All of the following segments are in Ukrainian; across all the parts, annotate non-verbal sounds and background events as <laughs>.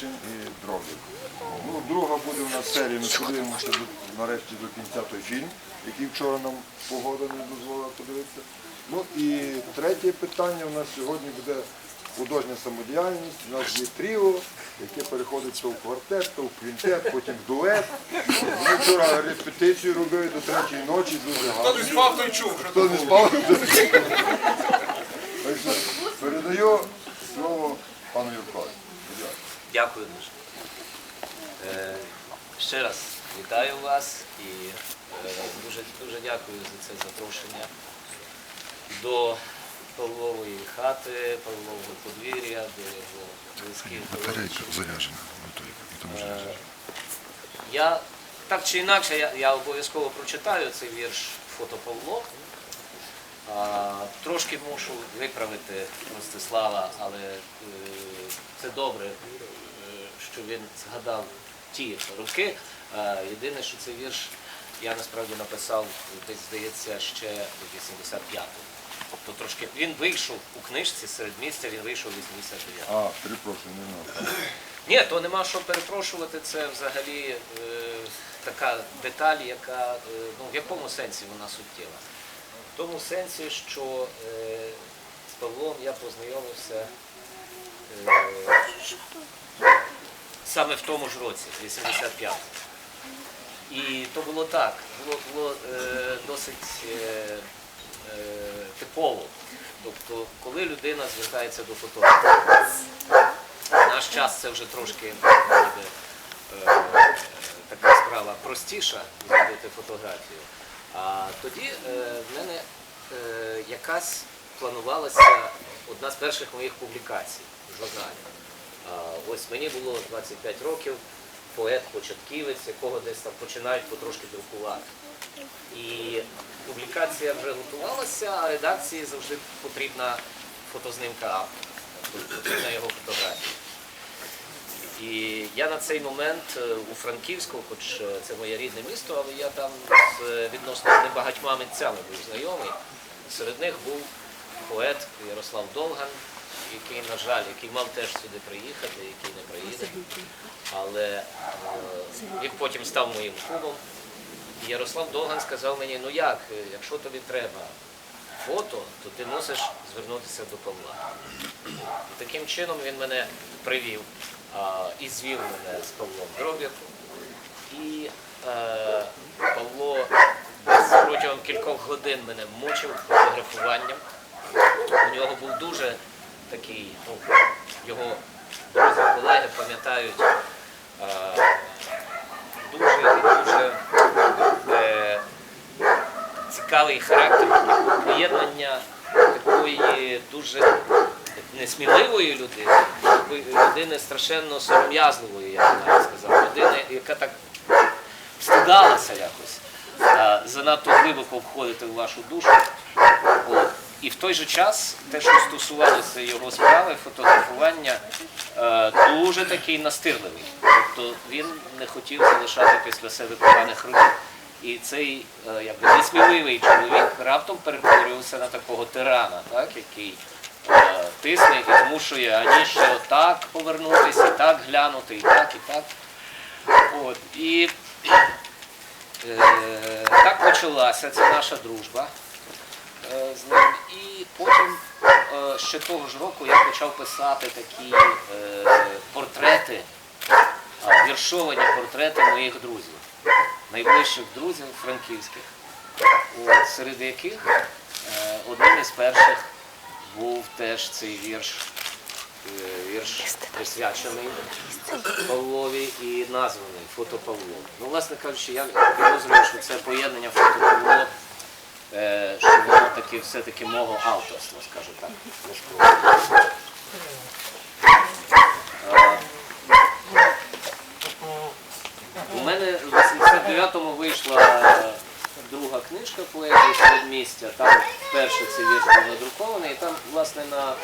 Чин і дроблів. Ну, друга буде у нас серія, ми подивимося нарешті до кінця той фільм, який вчора нам погода не дозволила подивитися. Ну і третє питання у нас сьогодні буде художня самодіяльність. У нас є тріо, яке переходить то в квартет, то в квінтет, потім в дует. Ми вчора репетицію робили до третьої ночі, дуже гарно. Хто не спав, той чув, Хто не спав? Так що передаю слово пану Юркові. Дякую дуже. Е, ще раз вітаю вас і е, дуже, дуже дякую за це запрошення до Павлової хати, Павлового подвір'я, до його близьких. Готові. Е, Я так чи інакше, я, я обов'язково прочитаю цей вірш Фото Павло. А, трошки мушу виправити Ростислава, але е, це добре, що він згадав ті роки. Е, єдине, що цей вірш я насправді написав десь, здається, ще в 85-му. Тобто трошки він вийшов у книжці серед місця, він вийшов в 89-му. А, перепрошую, не знаю. Ні, то нема що перепрошувати. Це взагалі е, така деталь, яка е, ну в якому сенсі вона суттєва? В тому сенсі, що е, з Павлом я познайомився е, саме в тому ж році, в 85-му. І то було так, було, було е, досить е, е, типово. Тобто, коли людина звертається до фотографа, в наш час це вже трошки ніби, е, така справа простіша зробити фотографію. А тоді е, в мене е, якась планувалася одна з перших моїх публікацій в журналі. Ось мені було 25 років, поет-початківець, якого десь там починають потрошки друкувати. І публікація вже готувалася, а редакції завжди потрібна фотознимка автора, тобто потрібна його фотографія. І я на цей момент е, у Франківську, хоч е, це моє рідне місто, але я там з е, відносно небагатьма митцями був знайомий. Серед них був поет Ярослав Долган, який, на жаль, який мав теж сюди приїхати, який не приїде. Але е, він потім став моїм кумом. І Ярослав Долган сказав мені, ну як, е, якщо тобі треба фото, то ти мусиш звернутися до Павла. І таким чином він мене привів а, і звів мене з Павлом Дроб'яком. І е, Павло протягом кількох годин мене мучив фотографуванням. У нього був дуже такий, ну, його друзі, колеги пам'ятають е, дуже і дуже е, цікавий характер поєднання такої дуже несміливої людини, людини страшенно сором'язливої, я б навіть сказав, людини, яка так встидалася якось а, занадто глибоко входити в вашу душу. І в той же час те, що стосувалося його справи, фотографування, е, дуже такий настирливий. Тобто він не хотів залишати після себе поганих робіт. І цей е, якби несміливий чоловік раптом перетворювався на такого тирана, так, який е, тисне і змушує ані ще отак повернутися, і так глянути, і так, і так. От. І е, так почалася ця наша дружба з ним. І потім е, ще того ж року я почав писати такі е, портрети, віршовані портрети моїх друзів, найближчих друзів франківських, серед яких е, одним із перших був теж цей вірш, е, вірш присвячений Павлові і названий Фото Павло. Ну, власне кажучи, я підозрюю, що це поєднання фото Павло, е, що воно таки все-таки мого авторства, скажу так. Е, У мене в 89-му вийшла друга книжка поезії середмістя. Там вперше цей вірш був надрукований, і там, власне, на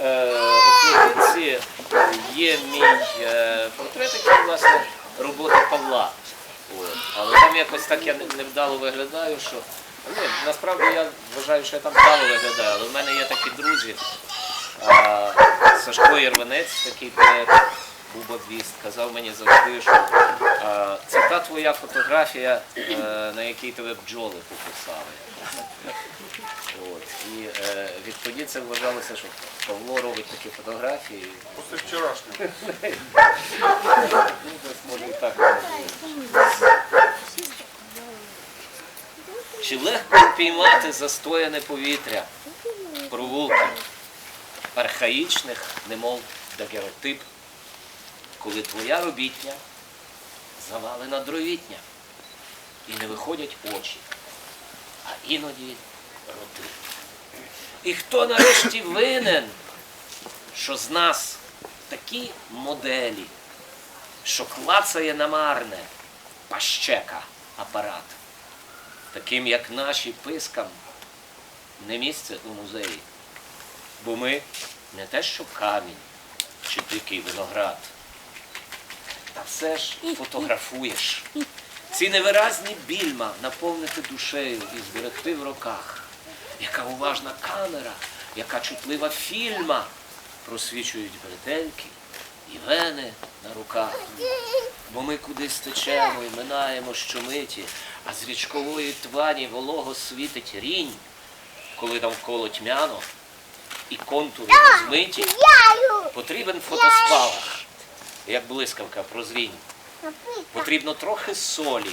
е, обкладинці є мій е, портрет, який, власне, робота Павла. От. Але там якось так я невдало виглядаю, що ну, насправді я вважаю, що я там вдало виглядаю, але в мене є такі друзі. А, Сашко Єрванець, такий поет, бубабіст, казав мені завжди, що е, це та твоя фотографія, е, на якій тебе бджоли покусали. От. І е, відтоді це вважалося, що Павло робить такі фотографії. Після вчорашнього. <laughs> Ну, десь може і так робити. Чи легко впіймати застояне повітря провулків архаїчних, немов дагеротип, коли твоя робітня завалена дровітня і не виходять очі, а іноді роти. І хто нарешті винен, що з нас такі моделі, що клацає намарне пащека апарат, таким як наші пискам, не місце у музеї. Бо ми не те, що камінь чи дикий виноград. Та все ж фотографуєш. Ці невиразні більма наповнити душею і зберегти в руках. Яка уважна камера, яка чутлива фільма просвічують бретельки і вени на руках. Бо ми кудись течемо і минаємо щомиті, а з річкової твані волого світить рінь, коли навколо тьмяно і контури розмиті, потрібен фотоспалах, як блискавка прозрінь. Потрібно трохи солі,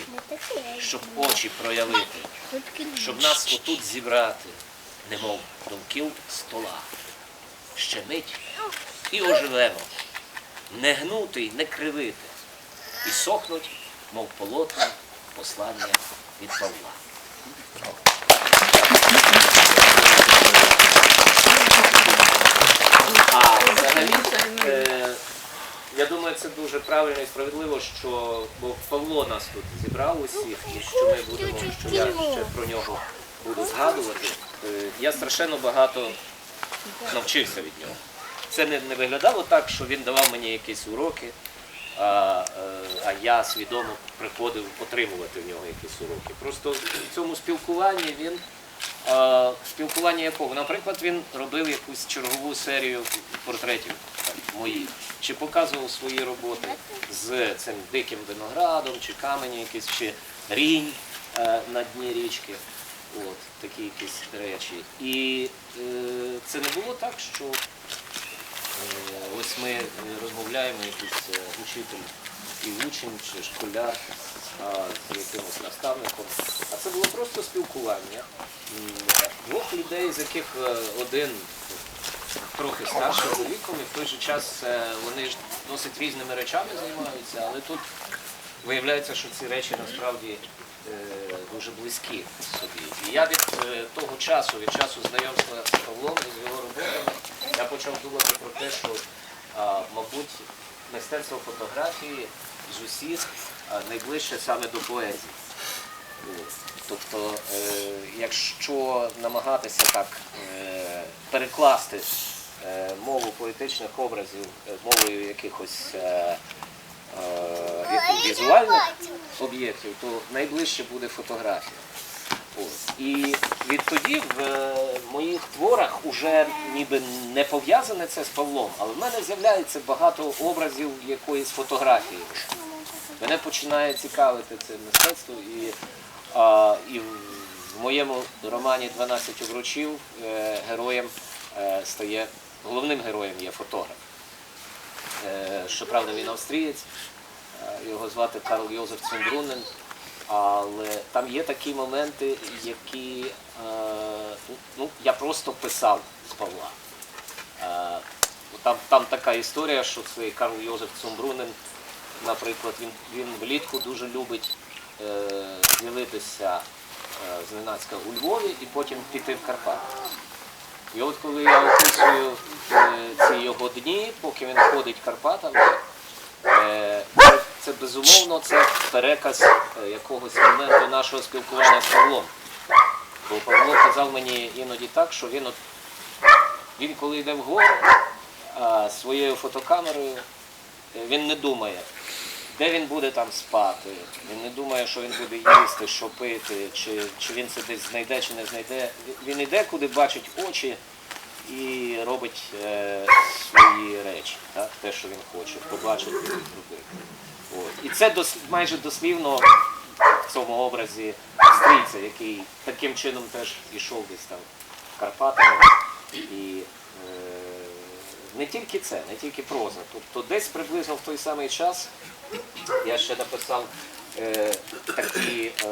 щоб очі проявити, щоб нас отут зібрати, немов довкіл стола. Ще мить і оживемо, не гнути й не кривити, і сохнуть, мов полотна послання від Павла. А взагалі, е, я думаю, це дуже правильно і справедливо, що бо Павло нас тут зібрав усіх, і що ми будемо, що я ще про нього буду згадувати. Е, Я страшенно багато навчився від нього. Це не, не виглядало так, що він давав мені якісь уроки, а, е, а я свідомо приходив отримувати в нього якісь уроки. Просто в цьому спілкуванні він е, спілкування якого? Наприклад, він робив якусь чергову серію портретів моїх, чи показував свої роботи з цим диким виноградом, чи камені якісь, чи рінь е, на дні річки. От, такі якісь речі. І е, це не було так, що Ось ми е, розмовляємо якийсь е, учитель і учень чи школяр з якимось наставником. А це було просто спілкування двох людей, з яких е, один трохи старший за віком, і в той же час е, вони ж досить різними речами займаються, але тут виявляється, що ці речі насправді е, дуже близькі собі. І я від е, того часу, від часу знайомства з Павлом і з його роботами, я почав думати про те, що, мабуть, мистецтво фотографії з усіх найближче саме до поезії. Тобто, е, якщо намагатися так е, перекласти е, мову поетичних образів мовою якихось візуальних об'єктів, то найближче буде фотографія. І відтоді в е, моїх творах уже ніби не пов'язане це з Павлом, але в мене з'являється багато образів якоїсь фотографії. Мене починає цікавити це мистецтво і, а, і в моєму романі «12 обручів е, героєм е, стає, головним героєм є фотограф. Щоправда, він австрієць, його звати Карл Йозеф Цумбрунен, але там є такі моменти, які е, ну, я просто писав з Павла. Е, Там, там така історія, що цей Карл Йозеф Цумбрунен, наприклад, він, він влітку дуже любить е, з'явитися е, зненацька у Львові і потім піти в Карпати. І от коли я описую ці його дні, поки він ходить Карпатами, це, безумовно це переказ е, якогось моменту нашого спілкування з Павлом. Бо Павло казав мені іноді так, що він от він коли йде вгору своєю фотокамерою, е, він не думає, де він буде там спати, він не думає, що він буде їсти, що пити, чи, чи він це десь знайде, чи не знайде. Він йде, куди бачить очі і робить е, свої речі, так? те, що він хоче, побачити, зробити. І це дос, майже дослівно в цьому образі стрійця, який таким чином теж ішов десь там Карпатами. І е, не тільки це, не тільки проза. Тобто десь приблизно в той самий час я ще написав е, такі е,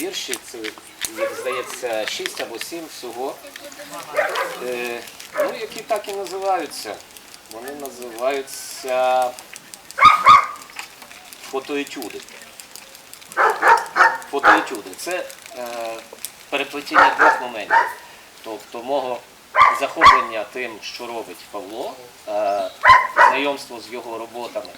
вірші, це, як здається, 6 або 7 всього, е, ну, які так і називаються. Вони називаються фотоетюди. Фотоетюди. Це е, переплетіння двох моментів. Тобто мого захоплення тим, що робить Павло, е, знайомство з його роботами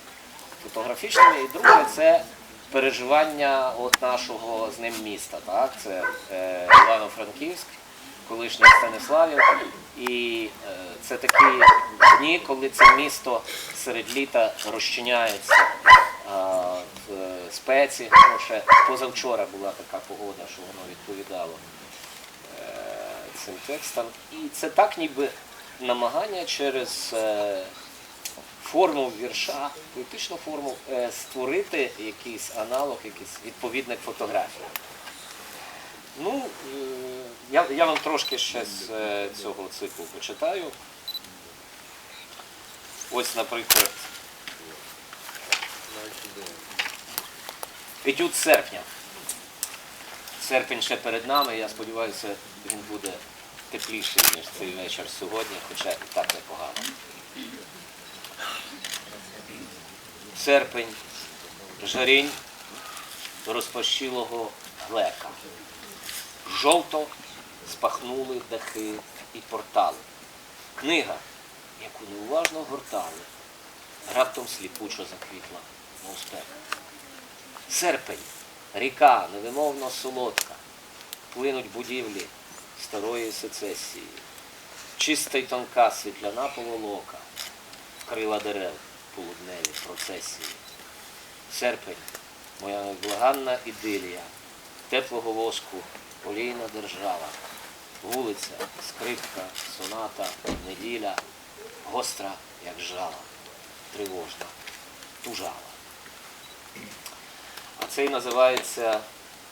фотографічними, і друге це переживання от нашого з ним міста. Так? Це е, Івано-Франківськ, колишній Станиславів. І е, це такі дні, коли це місто серед літа розчиняється спеці. Ну, ще позавчора була така погода, що воно відповідало е, цим текстам. І це так ніби намагання через е, форму вірша, поетичну форму, е, створити якийсь аналог, якийсь відповідник фотографії. Ну, я, я вам трошки ще з цього циклу почитаю. Ось, наприклад, етюд серпня. Серпень ще перед нами, я сподіваюся, він буде тепліший, ніж цей вечір сьогодні, хоча і так непогано. Серпень, жарінь розпашілого глека. Жовто спахнули дахи і портали. Книга, яку неуважно гортали, раптом сліпучо заквітла, спека. Серпень, ріка невимовно солодка, плинуть будівлі старої сецесії. Чиста й тонка світляна поволока, крила дерев полудневі процесії. Серпень, моя невблаганна ідилія, теплого воску, олійна держава, вулиця, скрипка, соната, неділя, гостра, як жала, тривожна, тужала. А цей називається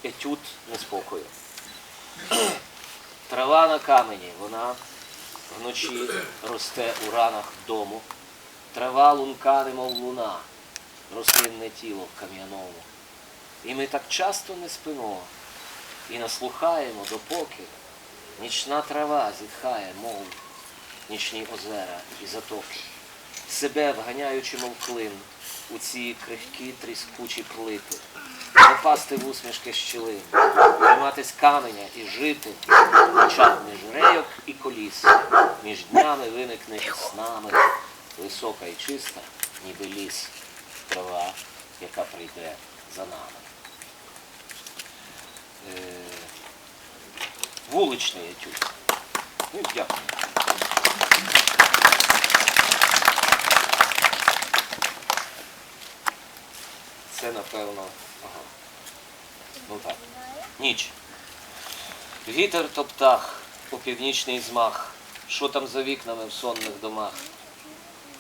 етюд неспокою. <clears throat> Трава на камені, вона вночі росте у ранах дому. Трава лунка, немов луна, рослинне тіло в кам'яному. І ми так часто не спимо і наслухаємо, допоки нічна трава зітхає, мов нічні озера і затоки, себе вганяючи, мов клин, у ці крихкі тріскучі плити, запасти в усмішки щілин, триматись каменя і жити, хоча між рейок і коліс, між днями виникне і снами, висока і чиста, ніби ліс, трава, яка прийде за нами. Е, Вуличний етюд. Ну, дякую. Це напевно. Ага. Ну так. Ніч. Вітер то птах, у північний змах. Що там за вікнами в сонних домах?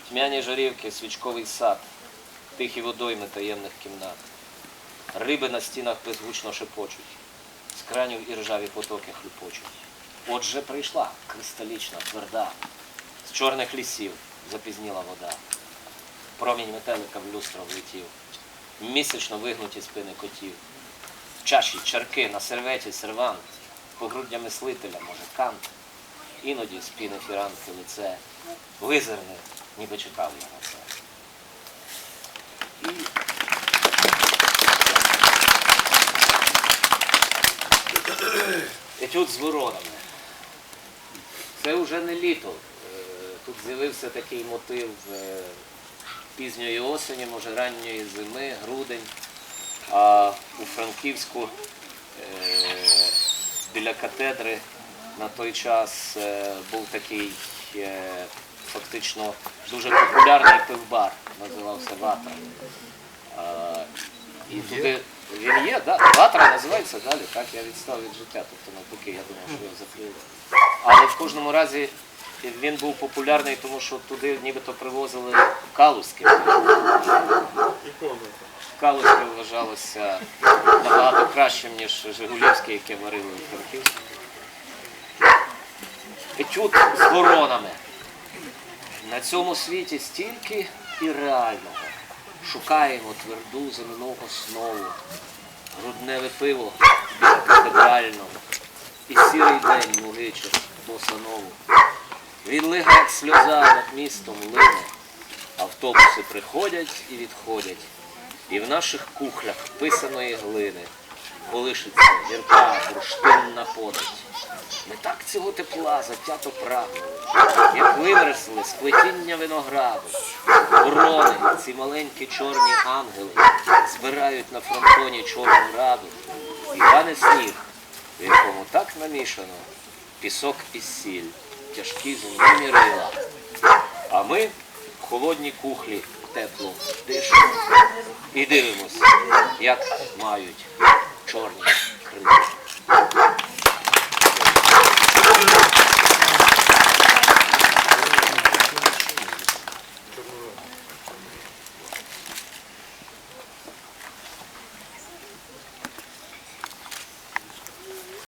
Тьмяні жарівки, свічковий сад, тихі водойми таємних кімнат. Риби на стінах беззвучно шепочуть, з кранів і ржаві потоки хлюпочуть. Отже прийшла кристалічна, тверда, з чорних лісів запізніла вода. Промінь метелика в люстро влетів, місячно вигнуті спини котів. В чаші, чарки, на серветі, сервант, погруддя мислителя, може, кант. Іноді спіне фіранки лице, визирне, ніби чекав я на це. І етюд з воронами. Це вже не літо. Е, Тут з'явився такий мотив е, пізньої осені, може ранньої зими, грудень. А у Франківську е, біля катедри на той час е, був такий е, фактично дуже популярний пивбар, називався Ватра. І туди він є, да? Ватра називається далі, так я відстав від життя, тобто навпаки, я думав, що його закрили. Але в кожному разі він був популярний, тому що туди нібито привозили калузьке. Калузьке вважалося набагато кращим, ніж Жигулівське, яке варили в Франківську. Етюд з воронами. На цьому світі стільки і реального. Шукаємо тверду земну основу, грудневе пиво біля катедрального, і сірий день мугичок босанову. Відлига, як сльоза над містом лине, автобуси приходять і відходять, і в наших кухлях писаної глини колишиться гірка бурштинна подать. Ми так цього тепла затято прагнули, як вимерзли з плетіння винограду. Ворони, ці маленькі чорні ангели, збирають на фронтоні чорну раду. І тане сніг, в якому так намішано пісок і сіль, тяжкі земні мірила. А ми в холодній кухлі тепло дишимо і дивимося, як мають чорні крила.